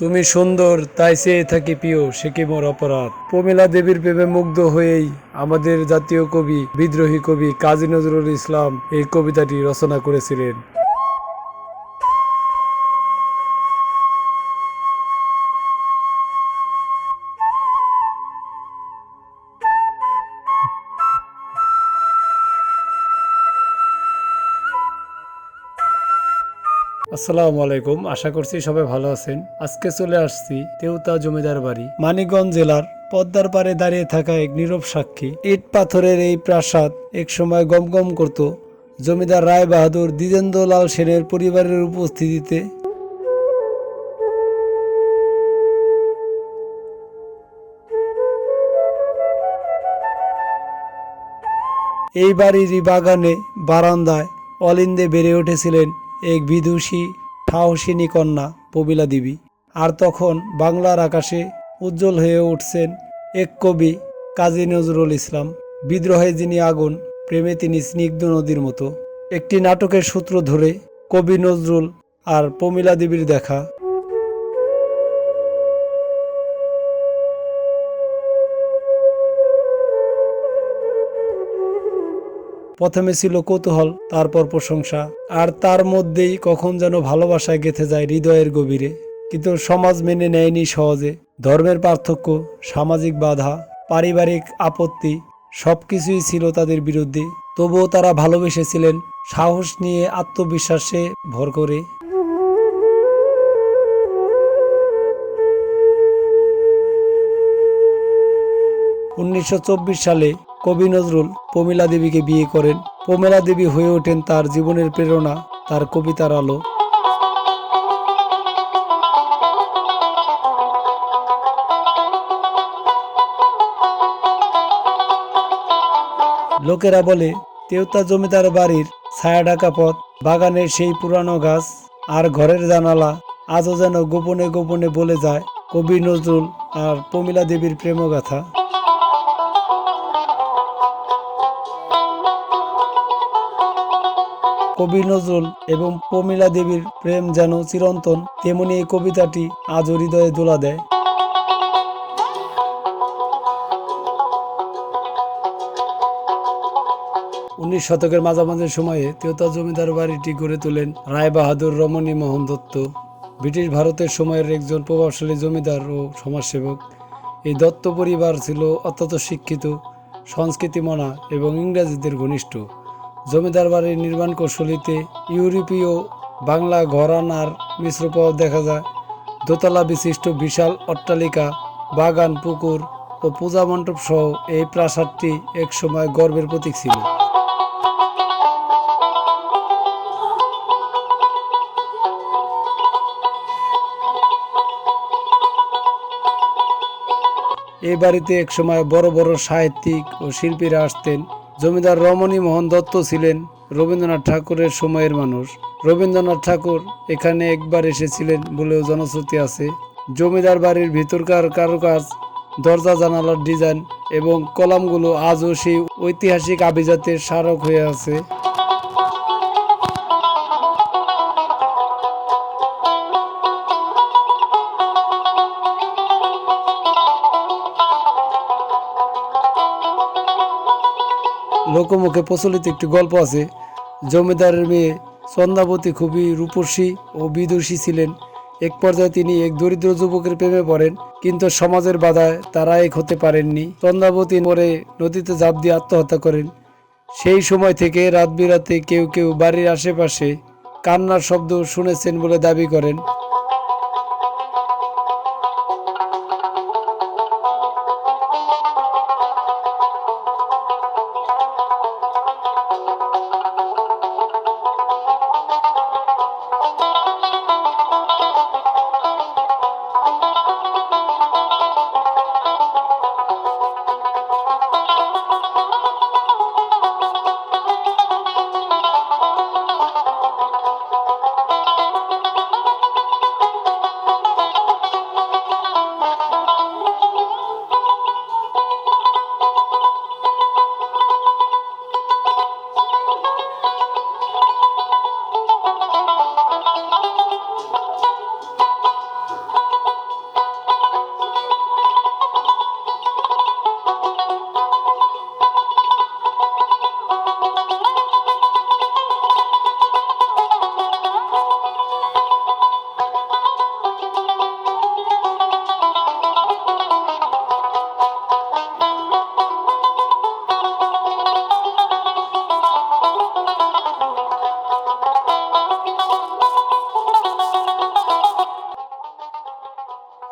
তুমি সুন্দর, তাই চেয়ে থাকি প্রিয়, সে কি মোর অপরাধ? প্রমিলা দেবীর প্রেমে মুগ্ধ হয়েই আমাদের জাতীয় কবি, বিদ্রোহী কবি কাজী নজরুল ইসলাম এই কবিতাটি রচনা করেছিলেন। আসসালামু আলাইকুম, আশা করছি সবাই ভালো আছেন। আজকে চলে আসছি তেউতা জমিদার বাড়ি, মানিকগঞ্জ জেলার পদ্মার পারে দাঁড়িয়ে থাকা এক নীরব সাক্ষী। ইট পাথরের এই প্রাসাদ এক সময় গমগম করত জমিদার রায় বাহাদুর দ্বিজেন্দ্রলাল সেনের পরিবারের উপস্থিতিতে। এই বাড়িরই বাগানে, বারান্দায় অলিন্দে বেড়ে উঠেছিলেন এক বিদুষী, সাহসিনী কন্যা পবিলা দেবী। আর তখন বাংলার আকাশে উজ্জ্বল হয়ে উঠছেন এক কবি, কাজী নজরুল ইসলাম। বিদ্রোহে যিনি আগুন, প্রেমে তিনি স্নিগ্ধ নদীর মতো। একটি নাটকের সূত্র ধরে কবি নজরুল আর পমিলা দেবীর দেখা প্রথমে ছিল কৌতূহল, তারপর প্রশংসা, আর তার মধ্যেই কখন যেন ভালোবাসায় গেথে যায় হৃদয়ের গভীরে। কিন্তু সমাজ মেনে নেয়নি সহজে। ধর্মের পার্থক্য, সামাজিক বাধা, পারিবারিক আপত্তি সব কিছুই ছিল তাদের বিরুদ্ধে। তবুও তারা ভালোবেসেছিলেন সাহস নিয়ে আত্মবিশ্বাসে ভর করে। উনিশশো চব্বিশ সালে কবি নজরুল প্রমিলা দেবীকে বিয়ে করেন। প্রমিলা দেবী হয়ে ওঠেন তার জীবনের প্রেরণা, তার কবিতার আলো। লোকেরা বলে তেওতা জমিদার বাড়ির ছায়া ঢাকা পথ, বাগানের সেই পুরানো গাছ আর ঘরের জানালা আজও যেন গোপনে গোপনে বলে যায় কবি নজরুল আর প্রমিলা দেবীর প্রেমগাথা। কবি নজরুল এবং প্রমিলা দেবীর প্রেম যেন চিরন্তন, তেমনি এই কবিতাটি আজও হৃদয়ে দোলা দেয়। উনিশ শতকের মাঝামাঝি সময়ে তেওতা জমিদার বাড়িটি গড়ে তোলেন রায় বাহাদুর রমণী মোহন দত্ত। ব্রিটিশ ভারতের সময়ের একজন প্রভাবশালী জমিদার ও সমাজসেবক। এই দত্ত পরিবার ছিল অত্যন্ত শিক্ষিত, সংস্কৃতিমনা এবং ইংরেজিদের ঘনিষ্ঠ। জমিদার বাড়ির নির্মাণ কৌশলীতে ইউরোপীয় বাংলা ঘরানার মিশ্র প্রভাব দেখা যায়। দোতলা বিশিষ্ট বিশাল অট্টালিকা, বাগান, পুকুর ও পূজা মণ্ডপ সহ এই প্রাসাদটি একসময় গর্বের প্রতীক ছিল। এই বাড়িতে একসময় বড় বড় সাহিত্যিক ও শিল্পীরা আসতেন। জমিদার রমণী মোহন দত্ত ছিলেন রবীন্দ্রনাথ ঠাকুরের সময়ের মানুষ। রবীন্দ্রনাথ ঠাকুর এখানে একবার এসেছিলেন বলেও জনশ্রুতি আছে। জমিদার বাড়ির ভিতরকার কারুকাজ, দরজা জানালার ডিজাইন এবং কলামগুলো আজও সেই ঐতিহাসিক আভিজাতের স্মারক হয়ে আছে। লোকমুখে প্রচলিত একটি গল্প আছে। জমিদারের মেয়ে চন্দাবতী খুবই রূপসী ও বিদুষী ছিলেন। এক পর্যায়ে তিনি এক দরিদ্র যুবকের প্রেমে পড়েন, কিন্তু সমাজের বাধায় তারা এক হতে পারেননি। চন্দাবতী পরে নদীতে ঝাঁপ দিয়ে আত্মহত্যা করেন। সেই সময় থেকে রাত বিরাতে কেউ কেউ বাড়ির আশেপাশে কান্নার শব্দ শুনেছেন বলে দাবি করেন।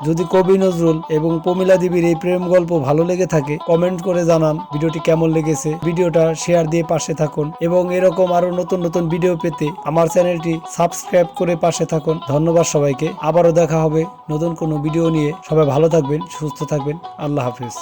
যদি কবি নজরুল এবং প্রমিলা দেবীর এই প্রেম গল্প ভালো লেগে থাকে কমেন্ট করে জানান ভিডিওটি কেমন লেগেছে। ভিডিওটা শেয়ার দিয়ে পাশে থাকুন এবং এরকম আরও নতুন নতুন ভিডিও পেতে আমার চ্যানেলটি সাবস্ক্রাইব করে পাশে থাকুন। ধন্যবাদ সবাইকে। আবারও দেখা হবে নতুন কোনো ভিডিও নিয়ে। সবাই ভালো থাকবেন, সুস্থ থাকবেন। আল্লাহ হাফিজ।